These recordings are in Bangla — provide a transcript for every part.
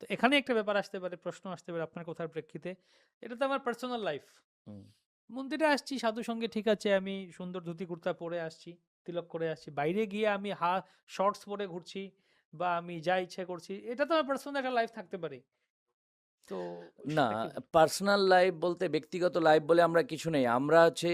তো এখানে একটা ব্যাপার আসতে পারে প্রশ্ন আসতে পারে আপনার কথার প্রেক্ষিতে। এটা তো আমার পার্সোনাল লাইফ মন্দিরে আসছি সাধু সঙ্গে ঠিক আছে আমি সুন্দর ধুতি কুর্তা পরে আসছি তিলক করে আসছি। বাইরে গিয়ে আমি হা শর্টস পরে ঘুরছি বা আমি যা ইচ্ছে করছি এটা তো আমার পার্সোনাল একটা লাইফ থাকতে পারে। তো না পার্সোনাল লাইফ বলতে ব্যক্তিগত লাইফ বলে আমরা কিছু নেই। আমরা হচ্ছে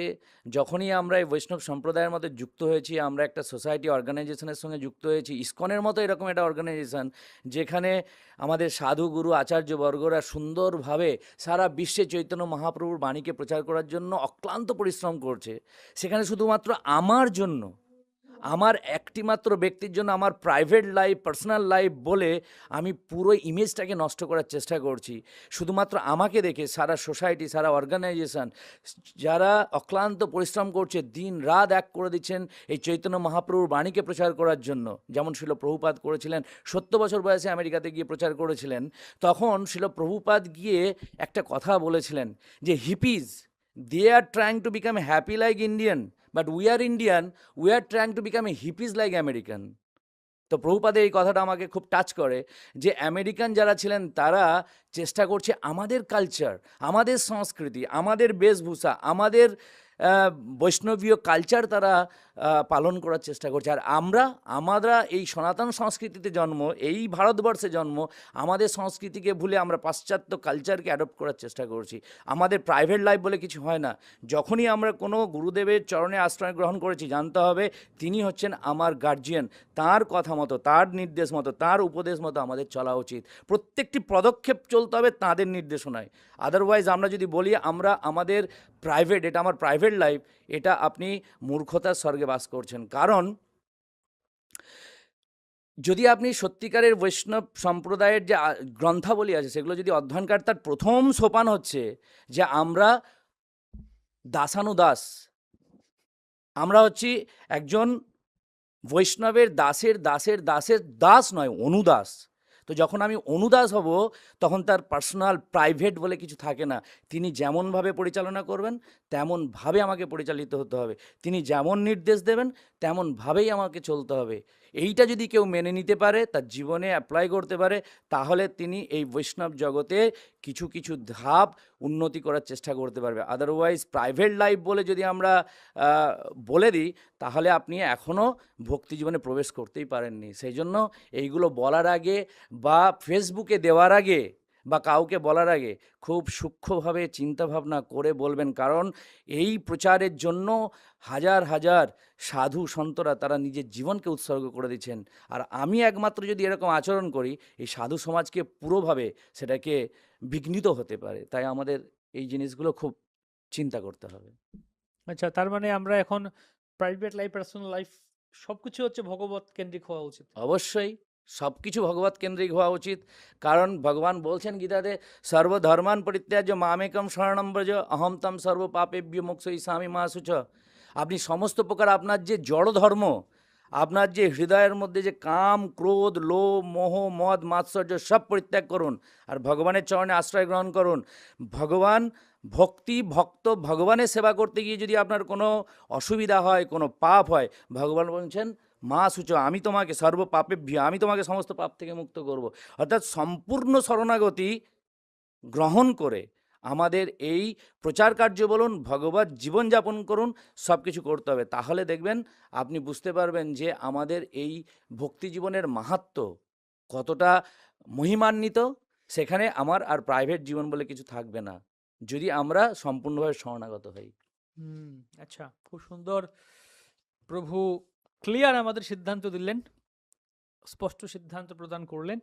যখনই আমরা এই বৈষ্ণব সম্প্রদায়ের মধ্যে যুক্ত হয়েছি আমরা একটা সোসাইটি অর্গানাইজেশনের সঙ্গে যুক্ত হয়েছি ইসকনের মতো এরকম একটা অর্গানাইজেশন যেখানে আমাদের সাধু গুরু আচার্যবর্গরা সুন্দরভাবে সারা বিশ্বে চৈতন্য মহাপ্রভুর বাণীকে প্রচার করার জন্য অক্লান্ত পরিশ্রম করছে। সেখানে শুধুমাত্র আমার জন্য আমার একটিমাত্র ব্যক্তির জন্য আমার প্রাইভেট লাইফ পার্সোনাল লাইফ বলে আমি পুরো ইমেজটাকে নষ্ট করার চেষ্টা করছি। শুধুমাত্র আমাকে দেখে সারা সোসাইটি সারা অর্গানাইজেশন যারা অক্লান্ত পরিশ্রম করছে, দিন রাত এক করে দিচ্ছেন এই চৈতন্য মহাপ্রভুর বাণীকে প্রচার করার জন্য। যেমন শিল প্রভুপাত করেছিলেন, সত্তর বছর বয়সে আমেরিকাতে গিয়ে প্রচার করেছিলেন, তখন শিল প্রভুপাত গিয়ে একটা কথা বলেছিলেন যে hippies they are trying to become happy like Indian but we are Indian we are trying to become a hippies like American তো প্রভুপাদের এই কথাটা আমাকে খুব টাচ করে যে আমেরিকান যারা ছিলেন, তারা চেষ্টা করছে আমাদের কালচার আমাদের সংস্কৃতি, আমাদের বেশভূষা, আমাদের বৈষ্ণবীয় কালচার তারা পালন করার চেষ্টা করছে। আর আমরা আমরা এই সনাতন সংস্কৃতিতে জন্ম, এই ভারতবর্ষে জন্ম, আমাদের সংস্কৃতিকে ভুলে আমরা পাশ্চাত্য কালচারকে অ্যাডপ্ট করার চেষ্টা করছি। আমাদের প্রাইভেট লাইফ বলে কিছু হয় না। যখনই আমরা কোনো গুরুদেবের চরণে আশ্রয় গ্রহণ করেছি, জানতে হবে তিনি হচ্ছেন আমার গার্জিয়ান তার কথা মতো, তার নির্দেশ মতো, তার উপদেশ মতো আমাদের চলা উচিত। প্রত্যেকটি পদক্ষেপ চলতে হবে, তাদের নির্দেশনায়। আদারওয়াইজ আমরা যদি বলি, আমরা আমাদের প্রাইভেট এটা আমার প্রাইভেট লাইফ এটা আপনি মূর্খতার স্বর্গে বাস করছেন। কারণ, যদি আপনি সত্যিকারের বৈষ্ণব সম্প্রদায়ের যে গ্রন্থাবলী আছে, সেগুলো যদি অধ্যয়ন করেন তার প্রথম সোপান হচ্ছে যে, আমরা দাসানুদাস আমরা হচ্ছি একজন বৈষ্ণবের দাসের দাসের দাসের দাস নয় অনুদাস তো যখন আমি অনুদাস হব, তখন তার পার্সোনাল প্রাইভেট বলে কিছু থাকে না। তিনি যেমনভাবে পরিচালনা করবেন, তেমনভাবে আমাকে পরিচালিত হতে হবে। তিনি যেমন নির্দেশ দেবেন, তেমনভাবেই আমাকে চলতে হবে। এইটা যদি কেউ মেনে নিতে পারে, তার জীবনে অ্যাপ্লাই করতে পারে, তাহলে তিনি এই বৈষ্ণব জগতে কিছু কিছু ধাপ উন্নতি করার চেষ্টা করতে পারবে। আদারওয়াইজ প্রাইভেট লাইফ বলে যদি আমরা বলে দিই, তাহলে আপনি এখনও ভক্তি জীবনে প্রবেশ করতেই পারেননি। সেই জন্য এইগুলো বলার আগে বা ফেসবুকে দেওয়ার আগে বা কাউকে বলার আগে খুব সূক্ষ্মভাবে চিন্তাভাবনা করে বলবেন। কারণ এই প্রচারের জন্য হাজার হাজার সাধু সন্তরা তারা নিজের জীবনকে উৎসর্গ করে দিচ্ছেন। আর আমি একমাত্র যদি এরকম আচরণ করি এই সাধু সমাজকে পুরোভাবে সেটাকে বিঘ্নিত হতে পারে। তাই আমাদের এই জিনিসগুলো খুব চিন্তা করতে হবে। আচ্ছা তার মানে আমরা এখন প্রাইভেট লাইফ পার্সোনাল লাইফ সবকিছু হচ্ছে ভগবত কেন্দ্রিক হওয়া উচিত। অবশ্যই। সব কিছু ভগবত কেন্দ্রিক হওয়া উচিত। কারণ ভগবান বলছেন গীতাতে, সর্বধর্মান পরিত্যাজ্য মামেকম শরণম ব্রজ অহম তম সর্ব পাপেভ্য মোক্ষ ইসামি মা সুচ আপনি সমস্ত প্রকার আপনার যে জড় ধর্ম, আপনার যে হৃদয়ের মধ্যে যে কাম, ক্রোধ, লোভ, মোহ, মদ, মাৎসর্য সব পরিত্যাগ করুন আর ভগবানের চরণে আশ্রয় গ্রহণ করুন। ভগবান ভক্তি, ভক্ত, ভগবানের সেবা করতে গিয়ে যদি আপনার কোনো অসুবিধা হয়, কোনো পাপ হয়, ভগবান বলছেন মা সুচ আমি তোমাকে সর্ব পাপে আমি তোমাকে সমস্ত পাপ থেকে মুক্ত করব। অর্থাৎ সম্পূর্ণ শরণাগতি গ্রহণ করে আমাদের এই প্রচার কার্য বলুন, ভগবত জীবনযাপন করুন সব কিছু করতে হবে। তাহলে দেখবেন, আপনি বুঝতে পারবেন যে আমাদের এই ভক্তি জীবনের মাহাত্ম কতটা মহিমান্বিত, সেখানে আমার আর প্রাইভেট জীবন বলে কিছু থাকবে না। যদি আমরা সম্পূর্ণভাবে শরণাগত হই। আচ্ছা খুব সুন্দর প্রভু ক্লিয়ার আমাদের সিদ্ধান্ত দিলেন স্পষ্ট সিদ্ধান্ত প্রদান করলেন।